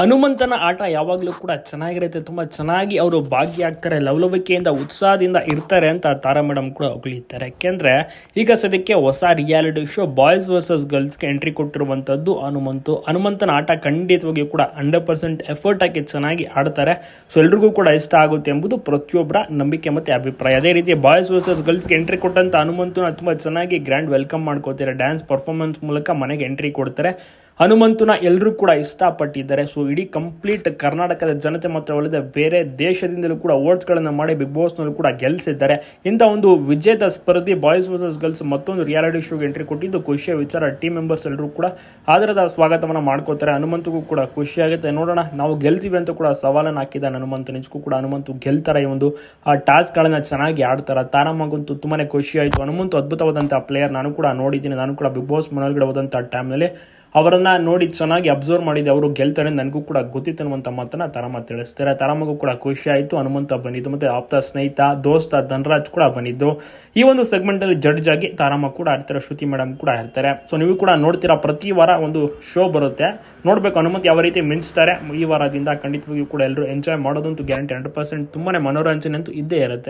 ಹನುಮಂತನ ಆಟ ಯಾವಾಗಲೂ ಕೂಡ ಚೆನ್ನಾಗಿರುತ್ತೆ. ತುಂಬ ಚೆನ್ನಾಗಿ ಅವರು ಭಾಗಿಯಾಗ್ತಾರೆ, ಲವಲವಿಕೆಯಿಂದ, ಉತ್ಸಾಹದಿಂದ ಇರ್ತಾರೆ ಅಂತ ತಾರಾ ಮೇಡಮ್ ಕೂಡ ಹೊಗಳಿತಾರೆ ಯಾಕೆಂದರೆ ಈಗ ಸದ್ಯಕ್ಕೆ ಹೊಸ ರಿಯಾಲಿಟಿ ಶೋ ಬಾಯ್ಸ್ ವರ್ಸಸ್ ಗರ್ಲ್ಸ್ಗೆ ಎಂಟ್ರಿ ಕೊಟ್ಟಿರುವಂಥದ್ದು ಹನುಮಂತು. ಹನುಮಂತನ ಆಟ ಖಂಡಿತವಾಗಿಯೂ ಕೂಡ ಹಂಡ್ರೆಡ್ ಪರ್ಸೆಂಟ್ ಎಫರ್ಟ್ ಹಾಕಿ ಚೆನ್ನಾಗಿ ಆಡ್ತಾರೆ. ಸೊ, ಎಲ್ರಿಗೂ ಕೂಡ ಇಷ್ಟ ಆಗುತ್ತೆ ಎಂಬುದು ಪ್ರತಿಯೊಬ್ಬರ ನಂಬಿಕೆ ಮತ್ತು ಅಭಿಪ್ರಾಯ. ಅದೇ ರೀತಿ ಬಾಯ್ಸ್ ವರ್ಸಸ್ ಗರ್ಲ್ಸ್ಗೆ ಎಂಟ್ರಿ ಕೊಟ್ಟಂಥ ಹನುಮಂತನ ತುಂಬ ಚೆನ್ನಾಗಿ ಗ್ರ್ಯಾಂಡ್ ವೆಲ್ಕಮ್ ಮಾಡ್ಕೋತಾರೆ ಡ್ಯಾನ್ಸ್ ಪರ್ಫಾರ್ಮೆನ್ಸ್ ಮೂಲಕ ಮನೆಗೆ ಎಂಟ್ರಿ ಕೊಡ್ತಾರೆ. ಹನುಮಂತನ ಎಲ್ಲರೂ ಕೂಡ ಇಷ್ಟಪಟ್ಟಿದ್ದಾರೆ. ಸೊ ಇಡೀ ಕಂಪ್ಲೀಟ್ ಕರ್ನಾಟಕದ ಜನತೆ ಮಾತ್ರವಲ್ಲದೆ ಬೇರೆ ದೇಶದಿಂದಲೂ ಕೂಡ ಅವಾರ್ಡ್ಸ್ಗಳನ್ನು ಮಾಡಿ ಬಿಗ್ ಬಾಸ್ನಲ್ಲೂ ಕೂಡ ಗೆಲ್ಲಿಸಿದ್ದಾರೆ ಇಂಥ ಒಂದು ವಿಜೇತ ಸ್ಪರ್ಧಿ ಬಾಯ್ಸ್ ವರ್ಸಸ್ ಗರ್ಲ್ಸ್ ಮತ್ತೊಂದು ರಿಯಾಲಿಟಿ ಶೋಗೆ ಎಂಟ್ರಿ ಕೊಟ್ಟಿದ್ದು ಖುಷಿಯ ವಿಚಾರ ಟೀಮ್ ಮೆಂಬರ್ಸ್ ಎಲ್ಲರೂ ಕೂಡ ಆದರದ ಸ್ವಾಗತವನ್ನು ಮಾಡ್ಕೋತಾರೆ ಹನುಮಂತಗೂ ಕೂಡ ಖುಷಿಯಾಗುತ್ತೆ. ನೋಡೋಣ, ನಾವು ಗೆಲ್ತೀವಿ ಅಂತ ಕೂಡ ಸವಾಲನ್ನು ಹಾಕಿದ್ದಾನೆ ಹನುಮಂತ. ನಿಜಕ್ಕೂ ಕೂಡ ಹನುಮಂತು ಗೆಲ್ತಾರೆ ಈ ಒಂದು, ಆ ಟಾಸ್ಕ್ಗಳನ್ನು ಚೆನ್ನಾಗಿ ಆಡ್ತಾರೆ. ತಾರಮ್ಮಗಂತೂ ತುಂಬಾ ಖುಷಿ ಆಯಿತು ಹನುಮಂತು ಅದ್ಭುತವಾದಂಥ ಪ್ಲೇಯರ್ ನಾನು ಕೂಡ ನೋಡಿದ್ದೀನಿ. ನಾನು ಕೂಡ ಬಿಗ್ ಬಾಸ್ ಮನೆಯೊಳಗಡೆ ಹೋದಂಥ ಟೈಮ್ನಲ್ಲಿ ಅವರನ್ನ ನೋಡಿ ಚೆನ್ನಾಗಿ ಅಬ್ಸರ್ವ್ ಮಾಡಿದೆ, ಅವರು ಗೆಲ್ತಾರೆ, ನನಗೂ ಕೂಡ ಗೊತ್ತಿತ್ತು ಅನ್ನುವಂಥ ಮಾತನ್ನ ತಾರಮ್ಮ ತಿಳಿಸ್ತಾರೆ. ತಾರಮ್ಮಗೂ ಕೂಡ ಖುಷಿ ಆಯಿತು. ಹನುಮಂತ ಬಂದಿದ್ದು ಮತ್ತೆ ಆಪ್ತ ಸ್ನೇಹಿತ, ದೋಸ್ತ ಧನರಾಜ್ ಕೂಡ ಬಂದಿದ್ದು. ಈ ಒಂದು ಸೆಗ್ಮೆಂಟ್ ಅಲ್ಲಿ ಜಡ್ಜ್ ಆಗಿ ತಾರಮ್ಮ ಕೂಡ ಆಡ್ತಾರೆ, ಶ್ರುತಿ ಮೇಡಮ್ ಕೂಡ ಇರ್ತಾರೆ ಸೊ ನೀವು ಕೂಡ ನೋಡ್ತೀರಾ, ಪ್ರತಿ ವಾರ ಒಂದು ಶೋ ಬರುತ್ತೆ. ನೋಡ್ಬೇಕು ಹನುಮಂತ್ ಯಾವ ರೀತಿ ಮಿಂಚ್ತಾರೆ. ಈ ವಾರದಿಂದ ಖಂಡಿತವಾಗಿಯೂ ಕೂಡ ಎಲ್ಲರೂ ಎಂಜಾಯ್ ಮಾಡೋದಂತೂ ಗ್ಯಾರಂಟಿ ಹಂಡ್ರೆಡ್ ಪರ್ಸೆಂಟ್ ತುಂಬಾನೇ ಮನೋರಂಜನೆ ಅಂತೂ ಇದ್ದೇ ಇರುತ್ತೆ.